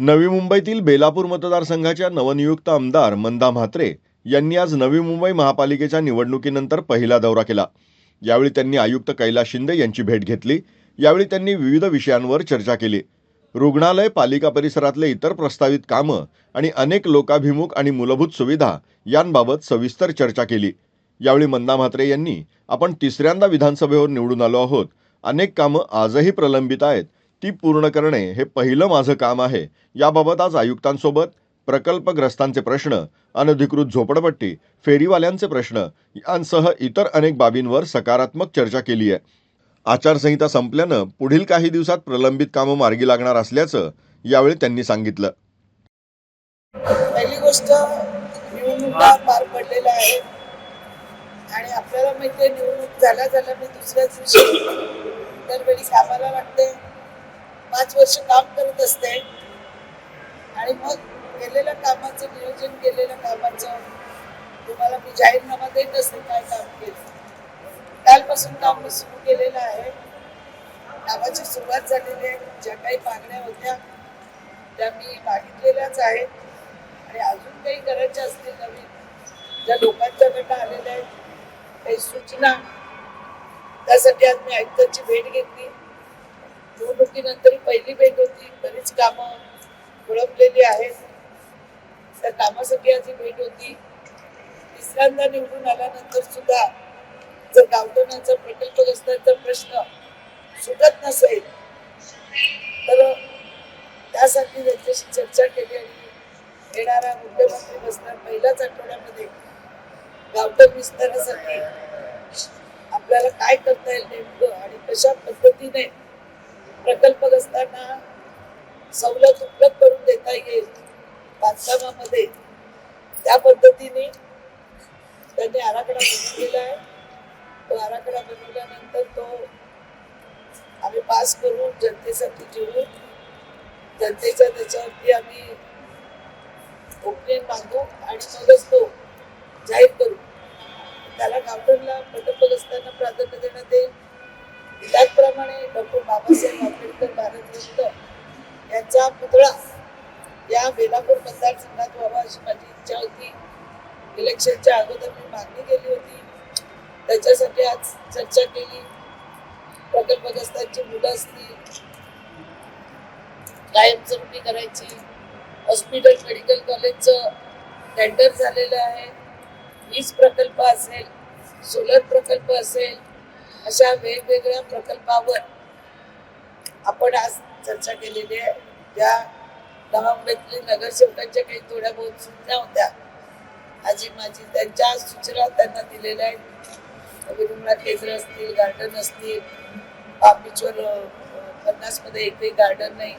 नवी मुंबईतील बेलापूर मतदारसंघाच्या नवनियुक्त आमदार मंदा म्हात्रे यांनी आज नवी मुंबई महापालिकेच्या निवडणुकीनंतर पहिला दौरा केला. यावेळी त्यांनी आयुक्त कैलास शिंदे यांची भेट घेतली. यावेळी त्यांनी विविध विषयांवर चर्चा केली. रुग्णालय पालिका परिसरातले इतर प्रस्तावित कामं आणि अनेक लोकाभिमुख आणि मूलभूत सुविधा यांबाबत सविस्तर चर्चा केली. यावेळी मंदा म्हात्रे यांनी आपण तिसऱ्यांदा विधानसभेवर निवडून आलो आहोत. अनेक कामं आजही प्रलंबित आहेत. ती पूर्ण करणे हे पहिलं माझं काम आहे. याबाबत आज आयुक्तांसोबत प्रकल्पग्रस्तांचे प्रश्न अनधिकृत झोपडपट्टी फेरीवाल्यांचे प्रश्न यांसह इतर अनेक बाबींवर सकारात्मक चर्चा केली आहे. आचारसंहिता संपल्यानं पुढील काही दिवसात प्रलंबित कामं मार्गी लागणार असल्याचं यावेळी त्यांनी सांगितलं. पहिली गोष्ट निवडणुका पार पडलेल्या आहेत आणि आपल्याला माहिती निवडणूक झाल्या झाल्या मी दुसऱ्याच दिवशी दरवेळी कामाला लागते. पाच वर्ष काम करत असते. आणि मग केलेल्या कामाचं नियोजन केलेल्या कामाचं तुम्हाला मी जाहीरनामा देत असते काय काम केलं. कालपासून काम मी सुरू केलेलं आहे. कामाची सुरुवात झालेली आहे. ज्या काही मागण्या होत्या त्या मी मागितलेल्याच आहेत. आणि अजून काही करायच्या असतील नवीन ज्या लोकांच्याकडनं आलेल्या आहेत काही सूचना त्यासाठी आज मी आयुक्तांची भेट घेतली. निवडणुकीनंतर पहिली भेट होती. बरीच कामं ओळखलेली आहेत. त्या कामासाठी आज ही भेट होती. तिसऱ्यांदा निवडून आल्यानंतर सुद्धा जर गावठाणाचा प्रकल्पग्रस्तांचा प्रश्न सुटत नसेल तर त्यासाठी त्यांच्याशी चर्चा केली आणि येणाऱ्या मुख्यमंत्री बसणार पहिल्याच आठवड्यामध्ये गावठण विस्तारासाठी आपल्याला काय करता येईल नेमकं आणि कशा पद्धतीने प्रकल्पग्रस्तांना सवलत उपलब्ध करून देता येईल बांधकामामध्ये. त्या पद्धतीने त्यांनी आराखडा बनवलेला आहे. तो आराखडा बनवल्यानंतर तो आम्ही पास करू जनतेसाठी ठेवू जनतेच्या त्याच्यावरती आम्ही ओपिनियन मागू आणि मगच तो जाहीर करू. त्याला गावठणला प्रकल्पग्रस्तांना प्राधान्य देण्यात येईल. त्याचप्रमाणे डॉक्टर बाबासाहेब आंबेडकर भारतरत्न यांचा पुतळा या बेलापूर मतदारसंघात व्हावा अशी माझी इच्छा होती. इलेक्शनच्या अगोदर मी मागणी केली होती. त्याच्यासाठी आज चर्चा केली. प्रकल्पग्रस्तांची मुलं असतील कायमस्वरूपी करायची हॉस्पिटल मेडिकल कॉलेजचं टेंडर झालेलं आहे. वीज प्रकल्प असेल सोलर प्रकल्प असेल अशा वेगवेगळ्या प्रकल्पावर आपण आज चर्चा केलेली आहे. त्या गावामध्ये नगरसेवकांच्या काही थोड्या बहुत सूचना होत्या. आजी माझी त्यांच्या सूचना त्यांना दिलेल्या आहेत. विरुंगला केंद्र असतील गार्डन असतील. बीचवर पन्नासमध्ये एकही गार्डन नाही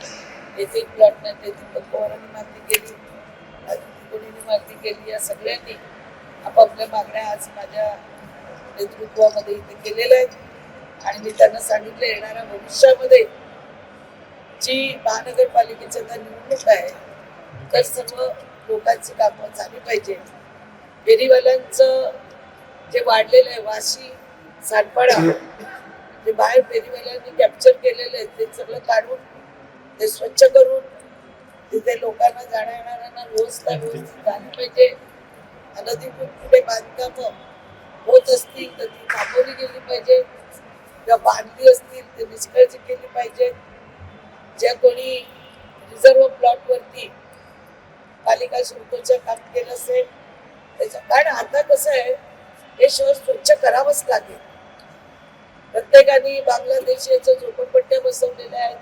येथे प्लॉट नाही. तेथे दीपक पवारांनी मागणी केली कोणीने मागणी केली या सगळ्यांनी आपापल्या मागण्या आज माझ्या नेतृत्वामध्ये इथे केलेल्या आहेत आणि मी त्यांना सांगितलं येणाऱ्या भविष्यामध्ये जी महानगरपालिकेच्या त्या निवडणूक आहे तर सर्व लोकांची कामं झाली पाहिजे. फेरीवाल्यांचं जे वाढलेलं आहे वाशी सातपाडा जे बाहेर फेरीवाल्यांनी कॅप्चर केलेलं आहे ते सगळं काढून ते स्वच्छ करून तिथे लोकांना जाण्या येणाऱ्यांना व्यवस्था व्यवस्थित झाली पाहिजे. अनधिकृत कुठे बांधकामं होत असतील तर ती थांबवली गेली पाहिजे. किंवा बांधली असतील ते निष्काळजी केली पाहिजे. ज्या कोणी रिझर्व प्लॉटवरती पालिका शुल्कचं काम केलं असेल त्याचं कारण आता कसं आहे हे शहर स्वच्छ करावंच लागेल. प्रत्येकाने बांगलादेश याच्या झोपडपट्ट्या बसवलेल्या आहेत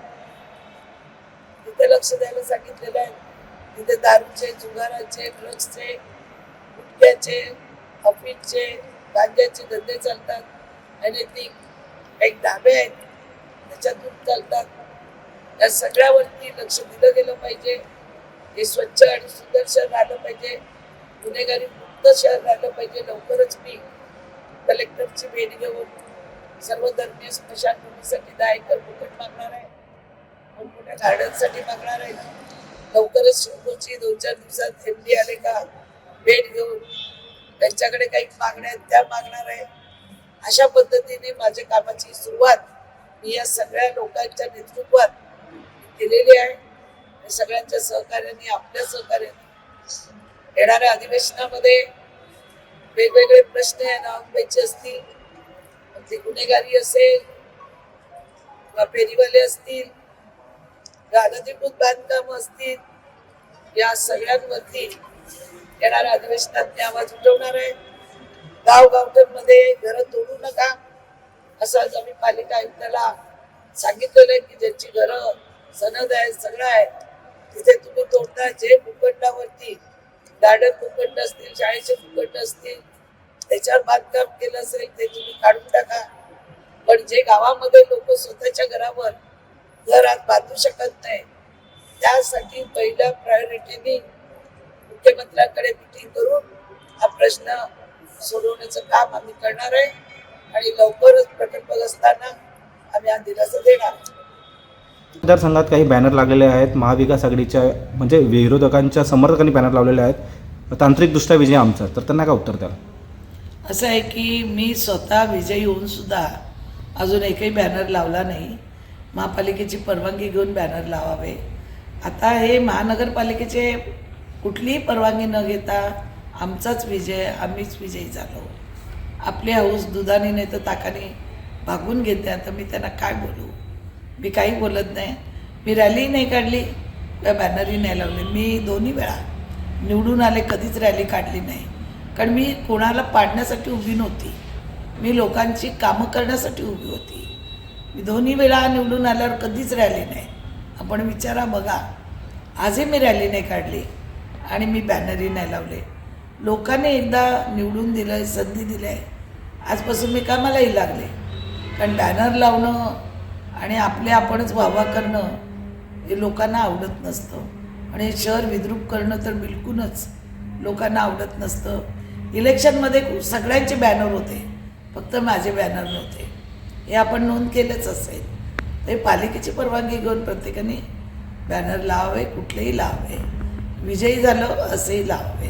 तिथे लक्ष द्यायला सांगितलेलं आहे. तिथे दारूचे जुगाराचे ड्रग्सचे गुटख्याचे ऑफिसचे गांजाचे धंदे चालतात आणि ती काही धाबे आहेत त्याच्यातून चालतात. या सगळ्यावरती लक्ष दिलं गेलं पाहिजे. हे स्वच्छ आणि सुंदर शहर राहिलं पाहिजे. गुन्हेगारी मुक्त शहर राहिलं पाहिजे. लवकरच मी कलेक्टरची भेट घेऊन सर्व धर्मीय स्मशानभूमीसाठी दहा एकर फुकट मागणार आहे. मोठमोठ्या गार्डनसाठी मागणार आहे. लवकरच शिवकोची दोन चार दिवसात एम आले का? भेट घेऊन त्यांच्याकडे काही मागण्या आहेत त्या मागणार आहे. अशा पद्धतीने माझ्या कामाची सुरुवात मी या सगळ्या लोकांच्या नेतृत्वात केलेली आहे. आणि सगळ्यांच्या सहकार्याने आपल्या सहकार्याने येणाऱ्या अधिवेशनामध्ये वेगवेगळे प्रश्न या नावांपैकी असतील ते गुन्हेगारी असेल किंवा फेरीवाले असतील गाळाधिभूत बांधकाम असतील या सगळ्यांवरती येणाऱ्या अधिवेशनात मी आवाज उठवणार आहे. गाव गावठ्यांमध्ये घरं तोडू नका. असं आज आम्ही पालिका आयुक्ताला सांगितलेलं आहे की ज्यांची घरं सनद आहे सगळं आहे तिथे तुम्ही तोडता जे भूखंडावरती गार्डन भूखंड असतील शाळेचे भूखंड असतील त्याच्यावर बांधकाम केलं असेल ते तुम्ही काढून टाका. पण जे गावामध्ये लोक स्वतःच्या घरावर घरात बांधू शकत नाही त्यासाठी पहिल्या प्रायोरिटीनी मुख्यमंत्र्यांकडे मिटिंग करून हा प्रश्न सोडवण्याचं काम आम्ही करणार आहे आणि लवकरच प्रकल्पग्रस्तांना आम्ही हा दिलासा देणार. मतदारसंघात काही बॅनर लागलेले आहेत महाविकास आघाडीच्या म्हणजे विरोधकांच्या समर्थकांनी बॅनर लावलेले आहेत. तांत्रिकदृष्ट्या विजय आमचा तर त्यांना काय उत्तर द्याल? असं आहे की मी स्वतः विजयी होऊन सुद्धा अजून एकही बॅनर लावला नाही. महापालिकेची परवानगी घेऊन बॅनर लावावे. आता हे महानगरपालिकेचे कुठलीही परवानगी न घेता आमचाच विजय आम्हीच विजयी झालो. आपली हाऊस दुधाने नाही तर ताकाने भागून घेते आता मी त्यांना काय बोलू? मी काही बोलत नाही. मी रॅलीही नाही काढली किंवा बॅनरही नाही लावले. मी दोन्ही वेळा निवडून आले कधीच रॅली काढली नाही. कारण मी कोणाला पाडण्यासाठी उभी नव्हती. मी लोकांची कामं करण्यासाठी उभी होती. मी दोन्ही वेळा निवडून आल्यावर कधीच रॅली नाही. आपण विचारा बघा. आजही मी रॅली नाही काढली. आणि मी बॅनरही नाही लावले. लोकांनी एकदा निवडून दिलं आहे संधी दिली आहे आजपासून मी कामालाही लागले. कारण बॅनर लावणं आणि आपले आपणच वाहवा करणं हे लोकांना आवडत नसतं. आणि हे शहर विद्रूप करणं तर बिलकुलच लोकांना आवडत नसतं. इलेक्शनमध्ये सगळ्यांचे बॅनर होते. फक्त माझे बॅनर नव्हते. हे आपण नोंद केलंच असेल. तर हे पालिकेची परवानगी घेऊन प्रत्येकाने बॅनर लावावे कुठलेही लावावे. विजयी झालं असेही लावावे